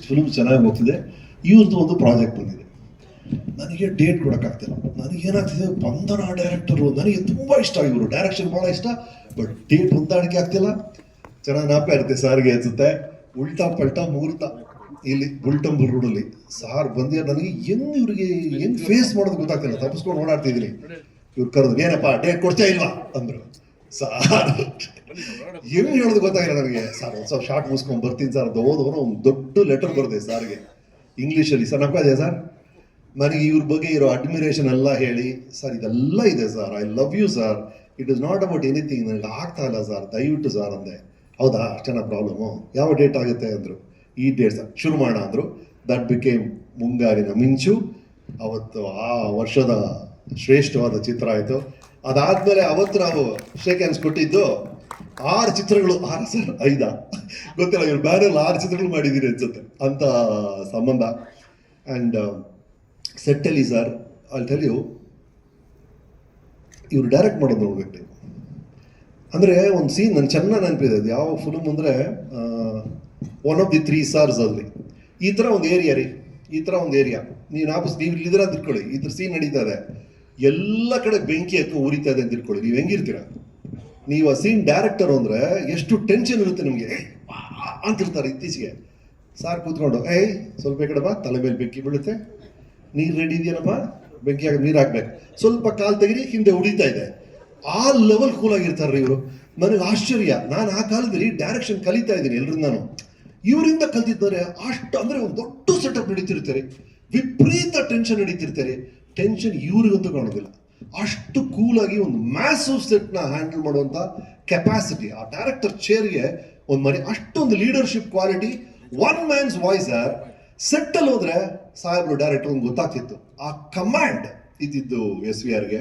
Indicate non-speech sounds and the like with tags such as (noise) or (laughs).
Film ಚೆನ್ನಾಗಿ ಹೋಗ್ತಿದೆ ಇವ್ರದ್ದು ಒಂದು ಪ್ರಾಜೆಕ್ಟ್ ಬಂದಿದೆ. ನನಗೆ ಡೇಟ್ ಕೊಡೋಕ್ಕಾಗ್ತಿಲ್ಲ. ನನಗೇನಾಗ್ತಿದೆ ಬಂಧನ ಡೈರೆಕ್ಟರು ನನಗೆ ತುಂಬ ಇಷ್ಟ. ಇವರು ಡೈರೆಕ್ಷನ್ ಭಾಳ ಇಷ್ಟ. ಬಟ್ ಡೇಟ್ ಹೊಂದಾಣಿಕೆ ಆಗ್ತಿಲ್ಲ. ಚೆನ್ನಾಗಿ ನಾಪೆ ಇರುತ್ತೆ ಸಾರಿಗೆ ಅನ್ಸುತ್ತೆ ಉಲ್ಟಾ ಪಲ್ಟಾ ಮುಹೂರ್ತ ಇಲ್ಲಿ ಬುಲ್ಟಂಬೂರ್ ರೋಡಲ್ಲಿ. ಸಾರ್ ಬಂದಿರೋ ನನಗೆ ಹೆಂಗ್ ಇವ್ರಿಗೆ ಹೆಂಗ್ ಫೇಸ್ ಮಾಡೋದು ಗೊತ್ತಾಗ್ತಿಲ್ಲ. ತಪ್ಪಿಸ್ಕೊಂಡು ಓಡಾಡ್ತಿದ್ದೀನಿ. ಇವ್ರು ಕರೆದು ಏನಪ್ಪ, ಡೇಟ್ ಕೊಡ್ತಾ ಇಲ್ವಾ? ಅಂದ್ರು. ಸಾರ್ (laughs) ಏನು ಹೇಳೋದು ಗೊತ್ತಾಗಿಲ್ಲ ನನಗೆ. ಸರ್ ಒಂದು ಸ್ವಲ್ಪ ಶಾರ್ಟ್ ಮುಗಿಸ್ಕೊಂಡು ಬರ್ತೀನಿ ಸರ್. ಓದೋನು ಒಂದು ದೊಡ್ಡ ಲೆಟರ್ ಬರೆದೆ ಸಾರ್ಗೆ. ಇಂಗ್ಲೀಷಲ್ಲಿ ಸರ್ ನಮ್ಗೆ ಸರ್? ನನಗೆ ಇವ್ರ ಬಗ್ಗೆ ಇರೋ ಅಡ್ಮಿರೇಷನ್ ಎಲ್ಲ ಹೇಳಿ ಸರ್ ಇದೆಲ್ಲ ಇದೆ sir. I love you sir. It is not about anything ನನಗೆ ಆಗ್ತಾ ಇಲ್ಲ ಸರ್. ದಯವಿಟ್ಟು ಸರ್ ಅಂದೆ. ಹೌದಾ? ಅಷ್ಟೇನ ಪ್ರಾಬ್ಲಮ್ಮು ಯಾವ ಡೇಟ್ ಆಗುತ್ತೆ ಅಂದರು. ಈ ಡೇಟ್ ಸರ್ ಶುರು ಮಾಡೋಣ ಅಂದರು. ದಟ್ ಬಿಕೇಮ್ ಮುಂಗಾರಿನ ಮಿಂಚು. ಅವತ್ತು ಆ ವರ್ಷದ ಶ್ರೇಷ್ಠವಾದ ಚಿತ್ರ ಆಯಿತು. ಅದಾದ್ಮೇಲೆ ಅವತ್ತು ನಾವು ಶೇಕ್ ಹ್ಯಾಂಡ್ಸ್ ಕೊಟ್ಟಿದ್ದು ಆರು ಚಿತ್ರಗಳು, ಆರು ಸರ್, ಐದ? ಗೊತ್ತಿಲ್ಲ, ಇವ್ರು ಬ್ಯಾರಲ್ಲಿ ಆರು ಚಿತ್ರಗಳು ಮಾಡಿದ್ದೀರಿ ಅನ್ಸುತ್ತೆ. ಅಂತ ಸಂಬಂಧ. ಆ್ಯಂಡ್ ಸೆಟ್ಟಲ್ಲಿ ಸರ್ ಅಲ್ಲಿ ಟೆಲ್ ಯು ಇವ್ರು ಡೈರೆಕ್ಟ್ ಮಾಡೋದು ನೋಡ್ಬೇಕು ನೀವು ಅಂದರೆ ಒಂದು ಸೀನ್ ನನ್ನ ಚೆನ್ನಾಗಿ ನೆನಪಿದೆ. ಅದು ಯಾವ ಫಿಲ್ಮ್ ಅಂದರೆ one of the three stars ಅಲ್ಲಿ. ಈ ಥರ ಒಂದು ಏರಿಯಾ ರೀ. ಈ ಥರ ಒಂದು ಏರಿಯಾ ನೀವು ಆಪಸ್ ನೀವು ಇಲ್ಲಿದ್ರೆ ತಿಳ್ಕೊಳ್ಳಿ ಈ ಥರ ಸೀನ್ ನಡೀತಾ ಇದೆ. ಎಲ್ಲ ಕಡೆ ಬೆಂಕಿ ಅಥವಾ ಉರಿತಾ ಇದೆ ಅಂತ ತಿಳ್ಕೊಳ್ಳಿ. ನೀವು ಹೆಂಗಿರ್ತೀರ? ನೀವು ಆ ಸೀನ್ ಡೈರೆಕ್ಟರ್ ಅಂದರೆ ಎಷ್ಟು ಟೆನ್ಷನ್ ಇರುತ್ತೆ ನಿಮಗೆ? ಅಂತಿರ್ತಾರೆ ಇತ್ತೀಚೆಗೆ. ಸಾರ್ ಕೂತ್ಕೊಂಡು, ಏಯ್, ಸ್ವಲ್ಪ ಈ ಕಡೆ ಬಾ, ತಲೆ ಮೇಲೆ ಬೆಂಕಿ ಬೀಳುತ್ತೆ. ನೀರು ರೆಡಿ ಇದೆಯಲ್ಲಪ್ಪ? ಬೆಂಕಿ ಆಗ ನೀರು ಹಾಕ್ಬೇಕು. ಸ್ವಲ್ಪ ಕಾಲು ತೆಗಿರಿ, ಹಿಂದೆ ಉಳಿತಾ ಇದೆ. ಆ ಲೆವೆಲ್ ಕೂಲ್ ಆಗಿರ್ತಾರೆ ಇವರು. ನನಗೆ ಆಶ್ಚರ್ಯ. ನಾನು ಆ ಕಾಲದಲ್ಲಿ ಡೈರೆಕ್ಷನ್ ಕಲಿತಾ ಇದ್ದೀನಿ ಎಲ್ಲರೂ ನಾನು ಇವರಿಂದ ಕಲ್ತಿದ್ದಾರೆ ಅಷ್ಟು ಅಂದರೆ ಒಂದು ದೊಡ್ಡ ಸೆಟಪ್ ನಡೀತಿರ್ತಾರೆ ವಿಪರೀತ ಟೆನ್ಷನ್ ನಡೀತಿರ್ತಾರೆ ಟೆನ್ಷನ್ ಇವ್ರಿಗಂತೂ ಕಾಣೋದಿಲ್ಲ. ಅಷ್ಟು ಕೂಲಾಗಿ ಒಂದು ಮ್ಯಾಸಿವ್ ಸೆಟ್ನ ಹ್ಯಾಂಡಲ್ ಮಾಡುವಂಥ ಕೆಪಾಸಿಟಿ ಆ ಡೈರೆಕ್ಟರ್ ಚೇರ್ಗೆ ಒಂದು ಮರಿ ಅಷ್ಟೊಂದು leadership quality one man's voice R ಸೆಟ್ಟಲ್ಲಿ ಹೋದ್ರೆ ಸಾಹೇಬ್ರು ಡೈರೆಕ್ಟರ್ ಗೊತ್ತಾಗ್ತಿತ್ತು. ಆ ಕಮಾಂಡ್ ಇದ್ದಿದ್ದು ಎಸ್ ವಿ ಆರ್ಗೆ